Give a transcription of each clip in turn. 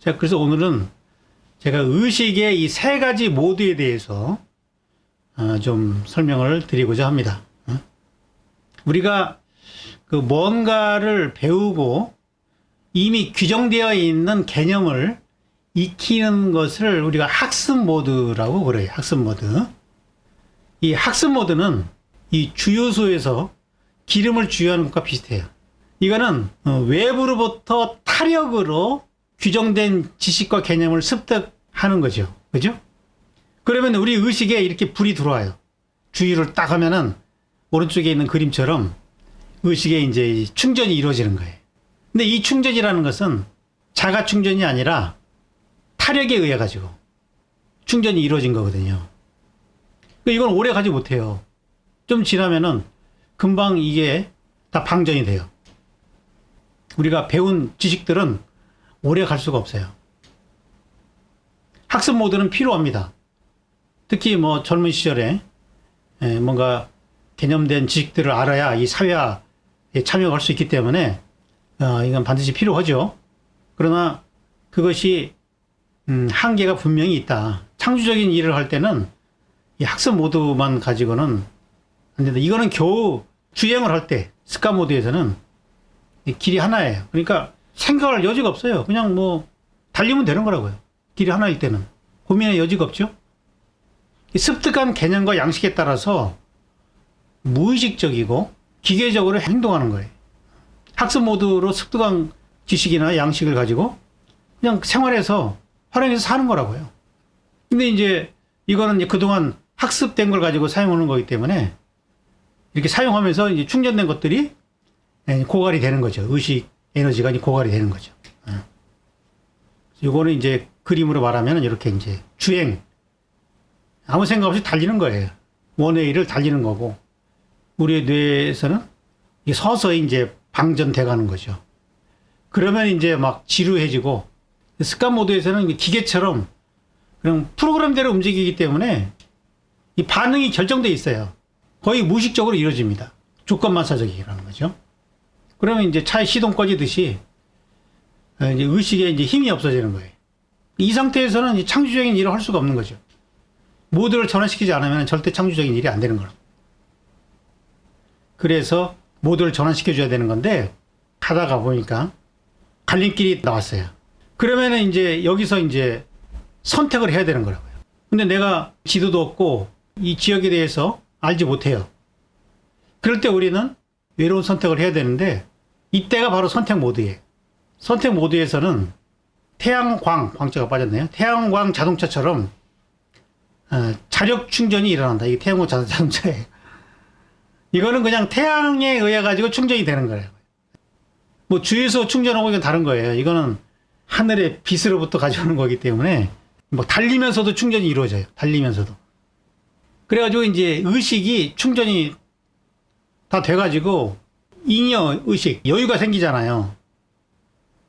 자, 그래서 오늘은 제가 의식의 이 세 가지 모드에 대해서 어, 좀 설명을 드리고자 합니다. 어? 우리가 그 뭔가를 배우고 이미 규정되어 있는 개념을 익히는 것을 우리가 학습 모드라고 그래요. 학습 모드. 이 학습 모드는 이 주요소에서 기름을 주유하는 것과 비슷해요. 이거는 어, 외부로부터 타력으로 규정된 지식과 개념을 습득하는 거죠. 그죠? 그러면 우리 의식에 이렇게 불이 들어와요. 주의를 딱 하면은 오른쪽에 있는 그림처럼 의식에 이제 충전이 이루어지는 거예요. 근데 이 충전이라는 것은 자가 충전이 아니라 타력에 의해 가지고 충전이 이루어진 거거든요. 그러니까 이건 오래 가지 못해요. 좀 지나면은 금방 이게 다 방전이 돼요. 우리가 배운 지식들은 오래 갈 수가 없어요. 학습 모드는 필요합니다. 특히 뭐 젊은 시절에 에, 뭔가 개념된 지식들을 알아야 이 사회화에 참여할 수 있기 때문에 어, 이건 반드시 필요하죠. 그러나 그것이 음, 한계가 분명히 있다. 창조적인 일을 할 때는 이 학습 모드만 가지고는 안 된다. 이거는 겨우 주행을 할 때 습관 모드에서는 이 길이 하나예요. 그러니까 생각할 여지가 없어요. 그냥 뭐 달리면 되는 거라고요. 길이 하나일 때는 고민의 여지가 없죠. 이 습득한 개념과 양식에 따라서 무의식적이고 기계적으로 행동하는 거예요. 학습 모드로 습득한 지식이나 양식을 가지고 그냥 생활에서 활용해서 사는 거라고요. 근데 이제 이거는 이제 그동안 학습된 걸 가지고 사용하는 거기 때문에 이렇게 사용하면서 이제 충전된 것들이 예, 고갈이 되는 거죠. 의식 에너지가 이제 고갈이 되는 거죠. 예. 요거는 이제 그림으로 말하면 이렇게 이제 주행 아무 생각 없이 달리는 거예요. 일을 달리는 거고 우리의 뇌에서는 서서히 이제 방전돼 가는 거죠. 그러면 이제 막 지루해지고 습관 모드에서는 기계처럼 그냥 프로그램대로 움직이기 때문에 이 반응이 결정돼 있어요. 거의 무의식적으로 이루어집니다. 조건만사적이라는 거죠. 그러면 이제 차에 시동 꺼지듯이 어, 이제 의식에 이제 힘이 없어지는 거예요. 이 상태에서는 창조적인 일을 할 수가 없는 거죠. 모두를 전환시키지 않으면 절대 창조적인 일이 안 되는 거라고. 그래서 모두를 전환시켜줘야 되는 건데 가다가 보니까 갈림길이 나왔어요. 그러면은 이제 여기서 이제 선택을 해야 되는 거라고요. 근데 내가 지도도 없고 이 지역에 대해서 알지 못해요. 그럴 때 우리는 외로운 선택을 해야 되는데 이때가 바로 선택 모드예요. 선택 모드에서는 태양광, 광자가 빠졌네요. 태양광 자동차처럼 어, 자력 충전이 일어난다. 이게 태양광 자- 자동차예요. 이거는 그냥 태양에 의해 가지고 충전이 되는 거예요. 뭐 주유소 충전하고 이건 다른 거예요. 이거는 하늘의 빛으로부터 가져오는 거기 때문에 뭐 달리면서도 충전이 이루어져요. 달리면서도. 그래가지고 이제 의식이 충전이 다 돼가지고 잉여 의식, 여유가 생기잖아요.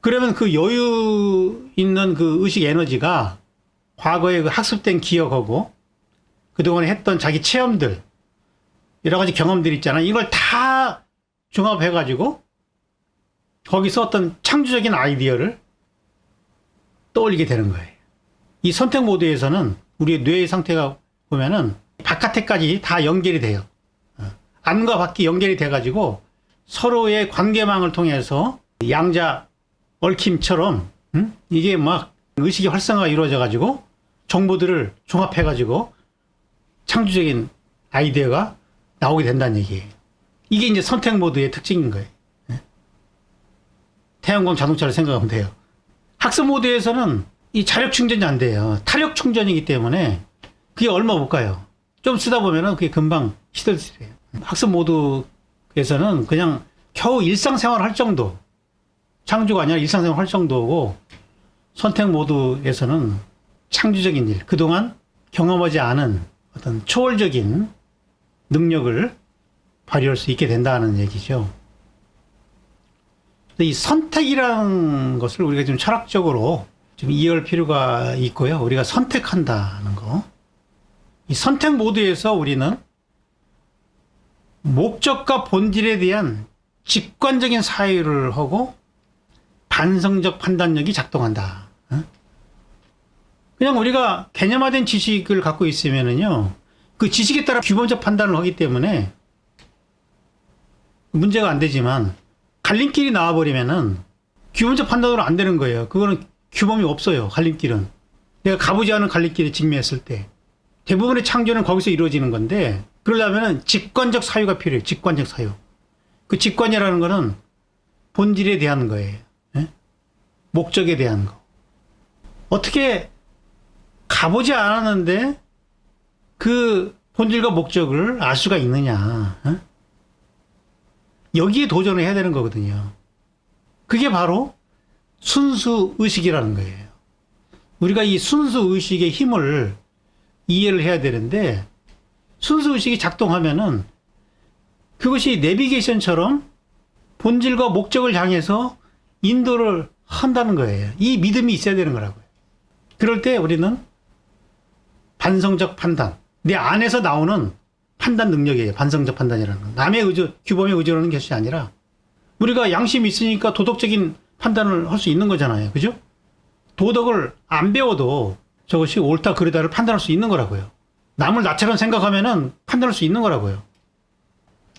그러면 그 여유 있는 그 의식 에너지가 과거에 그 학습된 기억하고 그동안에 했던 자기 체험들, 여러 가지 경험들 있잖아요. 이걸 다 종합해가지고 거기서 어떤 창조적인 아이디어를 떠올리게 되는 거예요. 이 선택 모드에서는 우리의 뇌의 상태가 보면은 바깥에까지 다 연결이 돼요. 어. 안과 밖이 연결이 돼가지고 서로의 관계망을 통해서 양자 얽힘처럼 음? 이게 막 의식의 활성화가 이루어져 가지고 정보들을 종합해 가지고 창조적인 아이디어가 나오게 된다는 얘기예요. 이게 이제 선택 모드의 특징인 거예요. 예? 태양광 자동차를 생각하면 돼요. 학습 모드에서는 이 자력 충전이 안 돼요. 타력 충전이기 때문에 그게 얼마 못 가요. 좀 쓰다 보면은 그게 금방 시들시들해요. 학습 모드 에서는 그냥 겨우 일상생활 할 정도, 창조가 아니라 일상생활 할 정도고 선택 모드에서는 창조적인 일, 그동안 경험하지 않은 어떤 초월적인 능력을 발휘할 수 있게 된다는 얘기죠. 이 선택이라는 것을 우리가 좀 철학적으로 좀 이해할 필요가 있고요. 우리가 선택한다는 거. 이 선택 모드에서 우리는 목적과 본질에 대한 직관적인 사유를 하고 반성적 판단력이 작동한다. 어? 그냥 우리가 개념화된 지식을 갖고 있으면은요, 그 지식에 따라 규범적 판단을 하기 때문에 문제가 안 되지만 갈림길이 나와버리면은 규범적 판단으로 안 되는 거예요. 그거는 규범이 없어요. 갈림길은. 내가 가보지 않은 갈림길에 직면했을 때. 대부분의 창조는 거기서 이루어지는 건데, 그러려면은 직관적 사유가 필요해요. 직관적 사유. 그 직관이라는 거는 본질에 대한 거예요. 예? 목적에 대한 거. 어떻게 가보지 않았는데 그 본질과 목적을 알 수가 있느냐. 어? 여기에 도전을 해야 되는 거거든요. 그게 바로 순수 의식이라는 거예요. 우리가 이 순수 의식의 힘을 이해를 해야 되는데 순수 의식이 작동하면은 그것이 내비게이션처럼 본질과 목적을 향해서 인도를 한다는 거예요. 이 믿음이 있어야 되는 거라고요. 그럴 때 우리는 반성적 판단, 내 안에서 나오는 판단 능력이에요. 반성적 판단이라는 건. 남의 의존, 규범에 의존하는 것이 아니라 우리가 양심이 있으니까 도덕적인 판단을 할 수 있는 거잖아요. 그죠? 도덕을 안 배워도 저것이 옳다 그르다를 판단할 수 있는 거라고요. 남을 나처럼 생각하면은 판단할 수 있는 거라고요.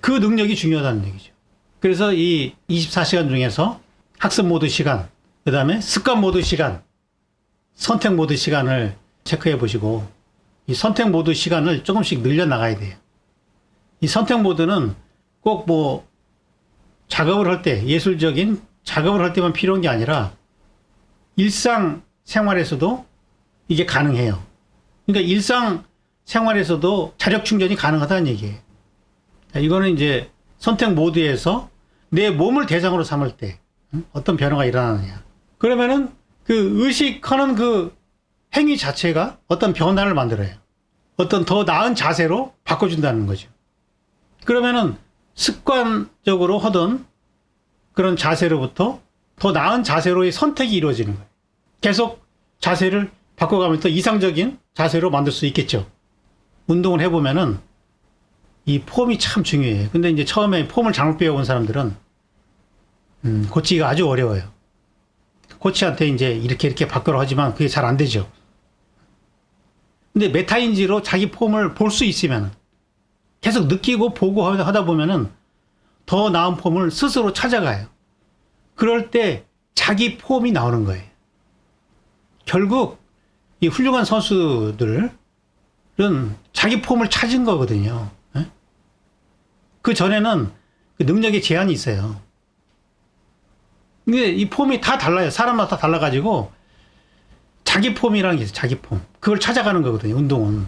그 능력이 중요하다는 얘기죠. 그래서 이 24시간 중에서 학습 모드 시간, 그 다음에 습관 모드 시간, 선택 모드 시간을 체크해 보시고 이 선택 모드 시간을 조금씩 늘려 나가야 돼요. 이 선택 모드는 꼭 뭐 작업을 할 때, 예술적인 작업을 할 때만 필요한 게 아니라 일상 생활에서도 이게 가능해요. 그러니까 일상 생활에서도 자력 충전이 가능하다는 얘기예요. 이거는 이제 선택 모드에서 내 몸을 대상으로 삼을 때 응? 어떤 변화가 일어나느냐. 그러면은 그 의식하는 그 행위 자체가 어떤 변화를 만들어요. 어떤 더 나은 자세로 바꿔준다는 거죠. 그러면은 습관적으로 하던 그런 자세로부터 더 나은 자세로의 선택이 이루어지는 거예요. 계속 자세를 바꿔가면 더 이상적인 자세로 만들 수 있겠죠. 운동을 해보면은 이 폼이 참 중요해요. 근데 이제 처음에 폼을 잘못 배워본 사람들은 음, 고치기가 아주 어려워요. 코치한테 이제 이렇게 이렇게 바꾸라 하지만 그게 잘 안 되죠. 근데 메타인지로 자기 폼을 볼 수 있으면 계속 느끼고 보고 하다 보면은 더 나은 폼을 스스로 찾아가요. 그럴 때 자기 폼이 나오는 거예요. 결국 이 훌륭한 선수들은 자기 폼을 찾은 거거든요. 예? 그 전에는 그 능력에 제한이 있어요. 근데 이 폼이 다 달라요. 사람마다 달라가지고 자기 폼이라는 게 있어요. 자기 폼. 그걸 찾아가는 거거든요. 운동은.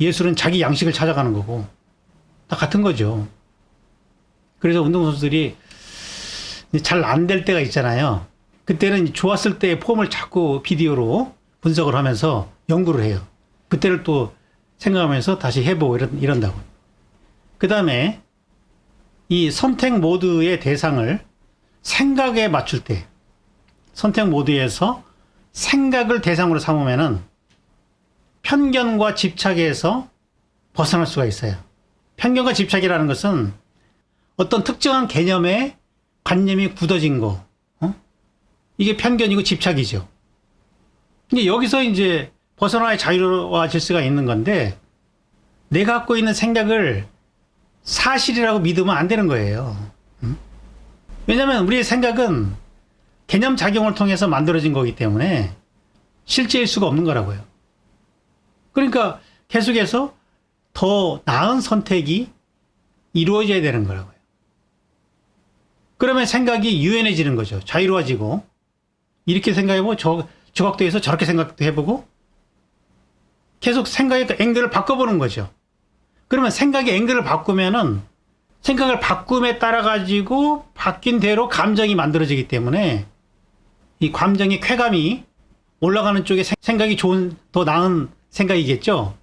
예술은 자기 양식을 찾아가는 거고 다 같은 거죠. 그래서 운동선수들이 잘 안 될 때가 있잖아요. 그때는 좋았을 때의 폼을 자꾸 비디오로 분석을 하면서 연구를 해요. 그때를 또 생각하면서 다시 해보고 이런, 이런다고. 그 다음에 이 선택 모드의 대상을 생각에 맞출 때 선택 모드에서 생각을 대상으로 삼으면은 편견과 집착에서 벗어날 수가 있어요. 편견과 집착이라는 것은 어떤 특정한 개념에 관념이 굳어진 거, 어? 이게 편견이고 집착이죠. 근데 여기서 이제 벗어나야 자유로워질 수가 있는 건데, 내가 갖고 있는 생각을 사실이라고 믿으면 안 되는 거예요. 음? 왜냐하면 우리의 생각은 개념 작용을 통해서 만들어진 거기 때문에 실제일 수가 없는 거라고요. 그러니까 계속해서 더 나은 선택이 이루어져야 되는 거라고요. 그러면 생각이 유연해지는 거죠. 자유로워지고 이렇게 생각해보고 저, 저 각도에서 저렇게 생각도 해보고 계속 생각의 그 앵글을 바꿔보는 거죠. 그러면 생각의 앵글을 바꾸면은 생각을 바꿈에 따라 가지고 바뀐 대로 감정이 만들어지기 때문에 이 감정의 쾌감이 올라가는 쪽에 생각이 좋은 더 나은 생각이겠죠.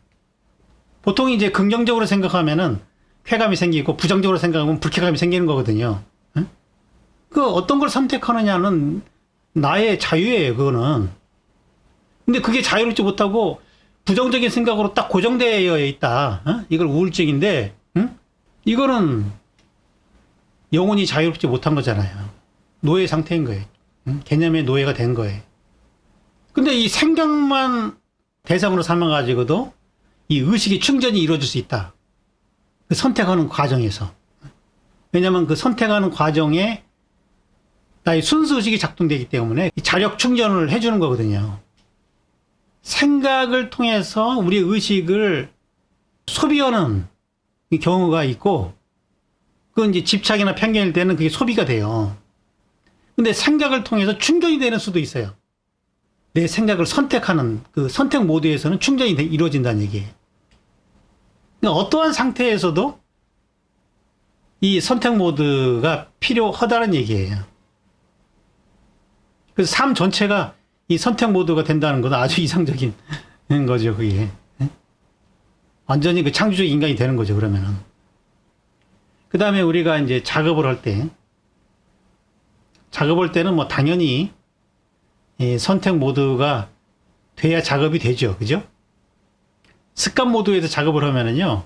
보통 이제 긍정적으로 생각하면은 쾌감이 생기고 부정적으로 생각하면 불쾌감이 생기는 거거든요. 응? 그 어떤 걸 선택하느냐는 나의 자유예요. 그거는. 근데 그게 자유롭지 못하고 부정적인 생각으로 딱 고정되어 있다. 어? 이걸 우울증인데, 응? 이거는 영혼이 자유롭지 못한 거잖아요. 노예 상태인 거예요. 응? 개념의 노예가 된 거예요. 근데 이 생각만 대상으로 삼아가지고도 이 의식의 충전이 이루어질 수 있다. 그 선택하는 과정에서. 왜냐하면 그 선택하는 과정에 나의 순수 의식이 작동되기 때문에 이 자력 충전을 해주는 거거든요. 생각을 통해서 우리의 의식을 소비하는 이 경우가 있고, 그건 이제 집착이나 편견일 때는 그게 소비가 돼요. 근데 생각을 통해서 충전이 되는 수도 있어요. 내 생각을 선택하는 그 선택 모드에서는 충전이 돼- 이루어진다는 얘기예요. 그러니까 어떠한 상태에서도 이 선택 모드가 필요하다는 얘기예요. 그래서 삶 전체가 이 선택 모드가 된다는 건 아주 이상적인 거죠, 그게. 예? 완전히 그 창조적 인간이 되는 거죠, 그러면은. 그 다음에 우리가 이제 작업을 할 때, 작업할 때는 뭐 당연히 이 선택 모드가 돼야 작업이 되죠. 그죠? 습관 모드에서 작업을 하면은요,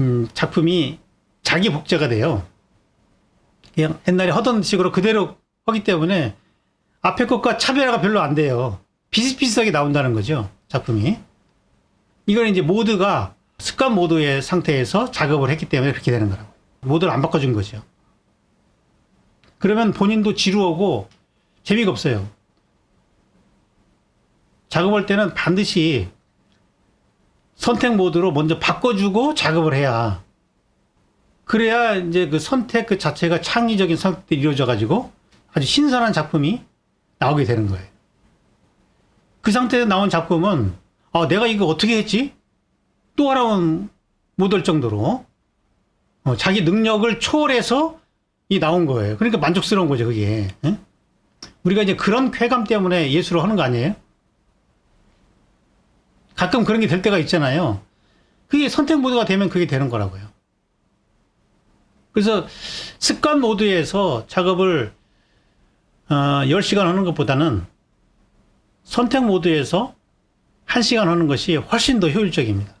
음, 작품이 자기 복제가 돼요. 그냥 옛날에 하던 식으로 그대로 하기 때문에 앞에 것과 차별화가 별로 안 돼요. 비슷비슷하게 나온다는 거죠. 작품이. 이걸 이제 모드가 습관 모드의 상태에서 작업을 했기 때문에 그렇게 되는 거라고. 모드를 안 바꿔준 거죠. 그러면 본인도 지루하고 재미가 없어요. 작업할 때는 반드시 선택 모드로 먼저 바꿔주고 작업을 해야 그래야 이제 그 선택 그 자체가 창의적인 선택이 이루어져 가지고 아주 신선한 작품이 나오게 되는 거예요. 그 상태에서 나온 작품은 아 내가 이거 어떻게 했지? 또 하라면 못할 정도로 어, 자기 능력을 초월해서 이 나온 거예요. 그러니까 만족스러운 거죠, 그게. 예? 우리가 이제 그런 쾌감 때문에 예술을 하는 거 아니에요? 가끔 그런 게 될 때가 있잖아요. 그게 선택 모드가 되면 그게 되는 거라고요. 그래서 습관 모드에서 작업을 어, 10시간 하는 것보다는 선택 모드에서 1시간 하는 것이 훨씬 더 효율적입니다.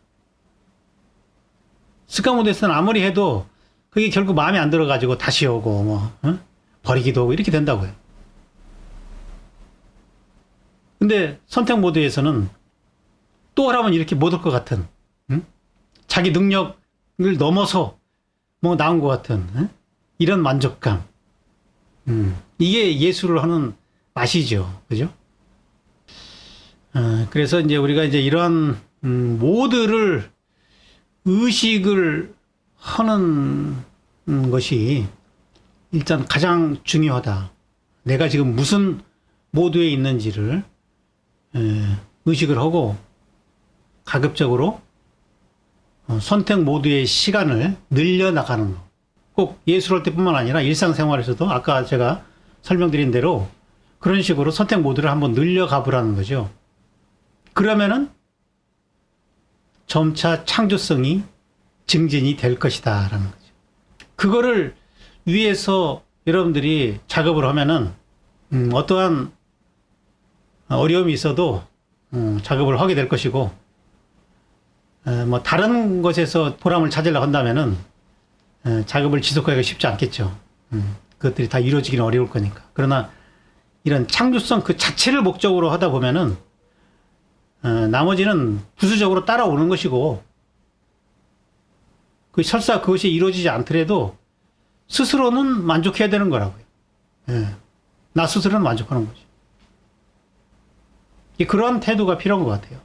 습관 모드에서는 아무리 해도 그게 결국 마음에 안 들어가지고 다시 오고 뭐 어? 버리기도 하고 이렇게 된다고요. 근데 선택 모드에서는 또 하라면 이렇게 못 올 것 같은 응? 자기 능력을 넘어서 뭐 나온 것 같은 응? 이런 만족감 음, 이게 예술을 하는 맛이죠. 그죠? 어, 그래서 이제 우리가 이제 이러한 음, 모드를 의식을 하는 음, 것이 일단 가장 중요하다. 내가 지금 무슨 모드에 있는지를 에, 의식을 하고 가급적으로 어, 선택 모드의 시간을 늘려나가는 거. 꼭 예술할 때뿐만 아니라 일상생활에서도 아까 제가 설명드린 대로 그런 식으로 선택 모드를 한번 늘려가 보라는 거죠. 그러면은 점차 창조성이 증진이 될 것이다 라는 거죠. 그거를 위해서 여러분들이 작업을 하면은 음, 어떠한 어려움이 있어도 음, 작업을 하게 될 것이고 에, 뭐 다른 것에서 보람을 찾으려고 한다면은 에, 작업을 지속하기가 쉽지 않겠죠. 음, 그것들이 다 이루어지기는 어려울 거니까. 그러나 이런 창조성 그 자체를 목적으로 하다 보면은 어, 나머지는 부수적으로 따라오는 것이고 그 설사 그것이 이루어지지 않더라도 스스로는 만족해야 되는 거라고요. 예. 나 스스로는 만족하는. 이 그런 태도가 필요한 것 같아요.